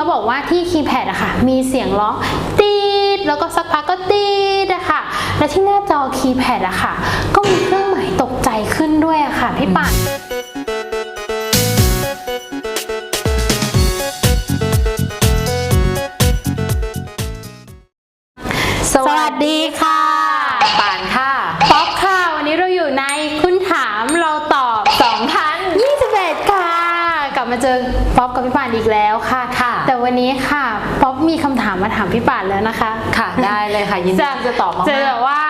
เขาบอกว่าที่คีย์แพดอะค่ะมีเสียงร้องตีดแล้วก็สักพักก็ตีดอะค่ะ และที่หน้าจอคีย์แพดอะค่ะ ก็มีเครื่องหมายตกใจขึ้นด้วยอะค่ะพี่ป่านสวัสดีค่ะ ป่านค่ะ ป๊อปค่ะ วันนี้เราอยู่ในคุณถามเราตอบ 2021 ค่ะ กลับมาเจอป๊อปกับพี่ป่านอีกแล้วค่ะค่ะแต่วั นนี้ค่ะป๊อปมีคำถามมาถามพี่ป่านแล้วนะคะ ค่ะ ได้เลยค่ะ ยินดีที่จะตอบมากจะแบบว่า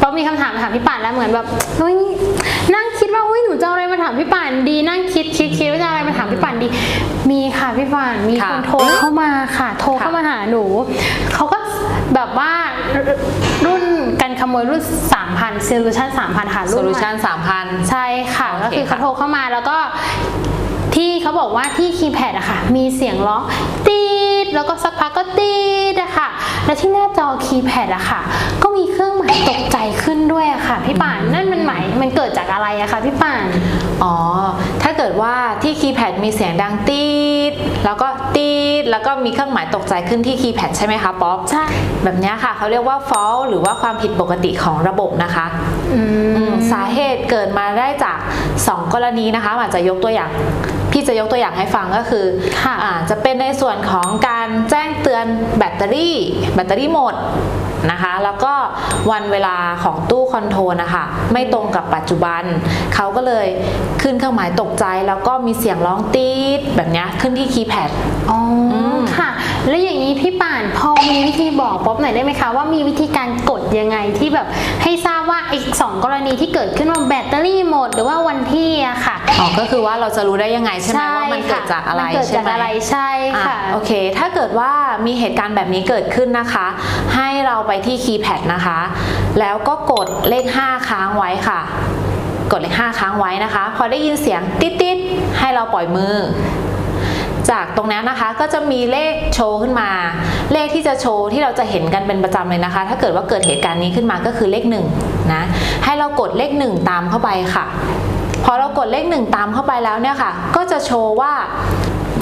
ป๊อปมีคำถามมาถามพี่ป่านแล้วเหมือนแบบเฮ้ยนั่งคิดว่าอุ้ยหนูจะเอาอะไรมาถามพี่ป่านดี นั่งคิดคิดคิดว่าจะเอาอะไรมาถามพี่ป่านดี มีค่ะพี่ป่านมีค่ะคนโทรเข้ามาค่ะ โทรเข้ามาหาหนูเขาก็แบบว่ารุ่นกันขโมยรุ่น 3,000 Solution 3,000 ค่ะโซรุ่นลูใหม่ชันสามพันใช่ค่ะโอเคก็คือเขาค่ะโทรเข้ามาแล้วก็ ที่เขาบอกว่าที่คีย์แพดอะค่ะมีเสียงร้องตีดแล้วก็สักพักก็ตีดอะค่ะและที่หน้าจอคีย์แพดอะค่ะก็มีเครื่องหมายตกใจขึ้นด้วยอะค่ะพี่ป่านนั่นมันหมายมัน เกิดจากอะไรอะคะพี่ป่าน อ๋อ ถ้าเกิดว่าที่คีย์แพดมีเสียงดังตีด แล้วก็ตีด แล้วก็มีเครื่องหมายตกใจขึ้นที่คีย์แพดใช่ไหมคะป๊อป ใช่ แบบเนี้ยค่ะเขาเรียกว่า fault หรือว่าความผิดปกติของระบบนะคะอืมอืมสาเหตุเกิดมาได้จาก 2 กรณีนะคะอาจจะยกตัวอย่างพี่จะยกตัวอย่างให้ฟังก็คือค่ะอาจะเป็นในส่วนของการแจ้งเตือนแบตเตอรี่ แบตเตอรี่หมด นะคะ แล้วก็วันเวลาของตู้คอนโทรลนะคะไม่ตรงกับปัจจุบัน เขาก็เลยขึ้นเครื่องหมายตกใจ แล้วก็มีเสียงร้องตีดแบบเนี้ยขึ้นที่คีย์แพดอ๋ออมค่ะ แล้วอย่างนี้พี่ป่านพอมีวิธีบอกป๊อปหน่อยได้ไหมคะว่ามีวิธีการกดยังไงที่แบบ ให้ทราบว่าอีกสองกรณีที่เกิดขึ้นว่าแบตเตอรี่หมดหรือว่าวันที่อะค่ะ อ๋อก็คือว่าเราจะรู้ได้ยังไงใช่ไหมว่ามันเกิดจากอะไรมันเกิดใช่จากไหมอะไรใช่ค่ะ อะโอเค ถ้าเกิดว่ามีเหตุการณ์แบบนี้เกิดขึ้นนะคะ ให้เราไปที่คีย์แพดนะคะ แล้วก็กดเลข 5 ค้างไว้ค่ะ กดเลข 5 ค้างไว้นะคะ พอได้ยินเสียงติดๆให้เราปล่อยมือ จากตรงนั้นนะคะก็จะมีเลขโชว์ขึ้นมา เลขที่จะโชว์ที่เราจะเห็นกันเป็นประจำเลยนะคะ ถ้าเกิดว่าเกิดเหตุการณ์นี้ขึ้นมาก็คือเลขหนึ่งนะให้เรากดเลขหนึ่งตามเข้าไปค่ะ พอเรากดเลขหนึ่งตามเข้าไปแล้วเนี่ยค่ะ ก็จะโชว์ว่า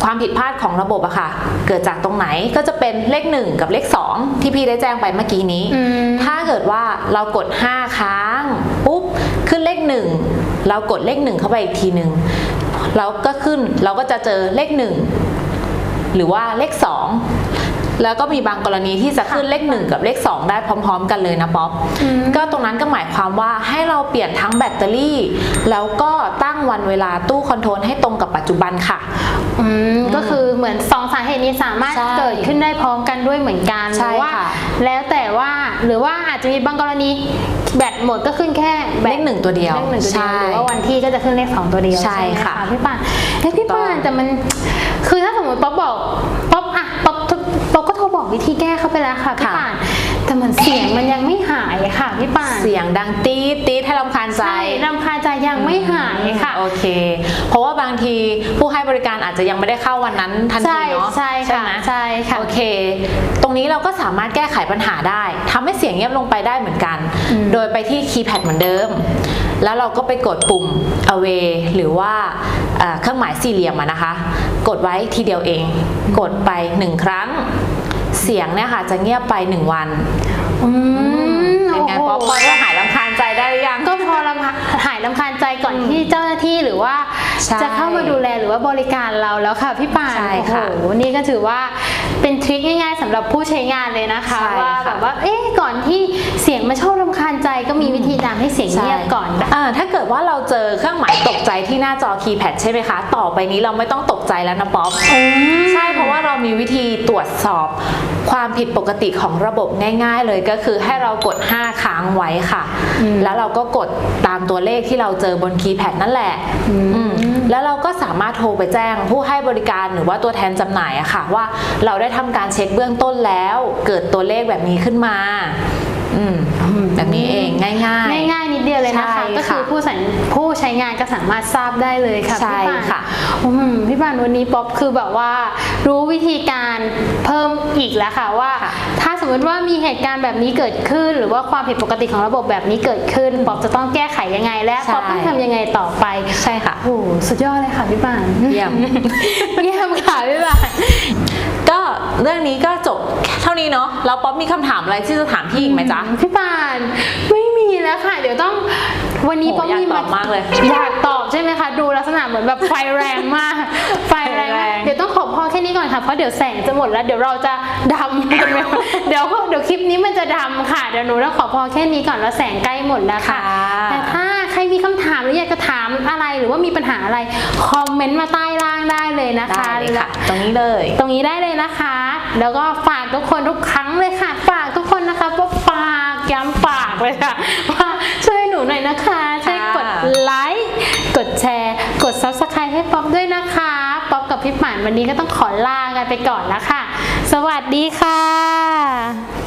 ความผิดพลาดของระบบอะค่ะ เกิดจากตรงไหนก็จะเป็นเลข 1 กับเลข 2 ที่พี่ได้แจ้งไปเมื่อกี้นี้อืมถ้าเกิดว่าเรากด 5 ค้างปุ๊บขึ้นเลข 1 เรากดเลข 1 เข้าไปอีกทีหนึ่ง เราก็ขึ้นเราก็จะเจอเลข 1 หรือว่าเลข 2 แล้วก็มีบางกรณีที่จะขึ้นเลข1กับเลข 2 ได้พร้อม ๆ กันเลยนะป๊อปอืมก็ตรงนั้นก็หมายความว่าให้เราเปลี่ยนทั้งแบตเตอรี่ แล้วก็ตั้งวันเวลาตู้คอนโทรลให้ตรงกับปัจจุบันค่ะอืมก็คือเหมือนสองสาเหตุนี้สามารถใช่เกิดขึ้นได้พร้อมกันด้วยเหมือนกันใช่หรือว่าค่ะแล้วแต่ว่าหรือว่าอาจจะมีบางกรณีแบตหมดก็ขึ้นแค่แบเลตขหนึ่งตัวเดียวเลขหนึ่งตัวเดียวใช่หรือว่าวันที่ก็จะขึ้นเลขสองตัวเดียวใช่ไหมค่ะพี่ป่านเอ้ยพี่ถูกต้องป่านแต่มันคือถ้าสมมติป๊อปบอกป๊อปอะป๊อป วิธีแก้เข้าไปแล้วค่ะพี่ป่าน แต่มันเสียงมันยังไม่หายค่ะพี่ป่านเสียงดังตีดตีดให้รำคาญใจ ใช่รำคาญใจยังไม่หายค่ะ โอเค เพราะว่าบางทีผู้ให้บริการอาจจะยังไม่ได้เข้าวันนั้นทันทีใช่เนาะใช่ค่ะไหมใช่ค่ะ โอเค ตรงนี้เราก็สามารถแก้ไขปัญหาได้ทำให้เสียงเงียบลงไปได้เหมือนกัน อืม โดยไปที่คีย์แพดเหมือนเดิม แล้วเราก็ไปกดปุ่ม away หรือว่าเอ่อเครื่องหมายสี่เหลี่ยมอะนะคะ กดไว้ทีเดียวเอง กดไปหนึ่งครั้ง เสียงเนี่ยค่ะจะเงียบไปหนึ่งวันอืมเป็นไงโอ้โหพอพอจะหายรำคาญใจได้หรือยัง ก็พอลำคาหายลำคาญใจก่อนที่เจ้าหน้าที่หรือว่าใช่จะเข้ามาดูแลหรือว่าบริการเราแล้วค่ะพี่ป่านใช่โอ้โหค่ะนี่ก็ถือว่าเป็นทริคง่ายๆสำหรับผู้ใช้งานเลยนะคะใช่ว่าค่ะแบบว่าเอ๊ะก่อนที่เสียงมาช อบลำคาญใจก็มีวิธีทำให้เสียงเงียบก่อนอ่าถ้าเกิดว่าเราเจอเครื่องหมายตกใจที่หน้าจอคีย์แพดใช่ไหมคะ ต่อไปนี้เราไม่ต้องตกใจแล้วนะป๊อปใช่เพราะว่าเรามีวิธีตรวจสอบความผิดปกติของระบบง่าย ๆ เลยก็คือให้เรากด 5 ค้างไว้ค่ะอืมแล้วเราก็กดตามตัวเลขที่เราเจอบนคีย์แพดนั่นแหละอืมอืมแล้วเราก็สามารถโทรไปแจ้งผู้ให้บริการหรือว่าตัวแทนจำหน่ายอะค่ะ ว่าเราได้ทำการเช็คเบื้องต้นแล้ว เกิดตัวเลขแบบนี้ขึ้นมาอืม แบบนี้เองง่ายๆง่ายๆนิดเดียวเลยนะคะใช่ก็คือค่ะผู้สัญผู้ใช้งานก็สามารถทราบได้เลยค่ะใช่พี่ป่านค่ะอืมพี่ป่านวันนี้ป๊อปคือแบบว่า รู้วิธีการเพิ่มอีกแล้วค่ะว่าค่ะถ้าสมมติว่ามีเหตุการณ์แบบนี้เกิดขึ้น หรือว่าความผิดปกติของระบบแบบนี้เกิดขึ้นป๊อปจะต้องแก้ไขยังไงและใช่ป๊อปต้องทำยังไงต่อไปใช่ค่ะโอ้โหสุดยอดเลยค่ะพี่ป่านเยี่ยมเยี่ยมค่ะพี่ป่านเรื่องนี้ก็จบเท่านี้เนาะแล้วป๊อปมีคำถามอะไรที่จะถามพี่อีกไหมจ๊ะ พี่ปานไม่มีแล้วค่ะ เดี๋ยวต้องวันนี้โหป๊อปอยากมีตอบมากเลยอยากตอบใช่ไหมคะดูลักษณะเหมือนแบบไฟแรงมาก ไฟแรงไฟแรมากง เดี๋ยวต้องขอพอแค่นี้ก่อนค่ะเพราะเดี๋ยวแสงจะหมดแล้วเดี๋ยวเราจะดำกันไปเดี๋ยวเดี๋ยวคลิปนี้มันจะดำค่ะเดี๋ยวหนูต้องขอพอแค่นี้ก่อนแล้วแสงใกล้หมดแล้วค่ะ แต่ถ้าใครมีคำถามหรืออยากจะถามอะไรหรือว่ามีปัญหาอะไรคอมเมนต์มาใต้ล่างได้เลยนะคะได้เลยค่ะ ตรงนี้เลย ตรงนี้ได้เลยนะคะ แล้วก็ฝากทุกคนทุกครั้งเลยค่ะ ฝากทุกคนนะคะว่าฝากย้ำฝากเลยค่ะว่าช่วยหนูหน่อยนะคะช่วยกดไลค์กดแชร์ กด subscribe ให้ป๊อปด้วยนะคะป๊อปกับพี่หมานวันนี้ก็ต้องขอลากันไปก่อนแล้วค่ะ สวัสดีค่ะ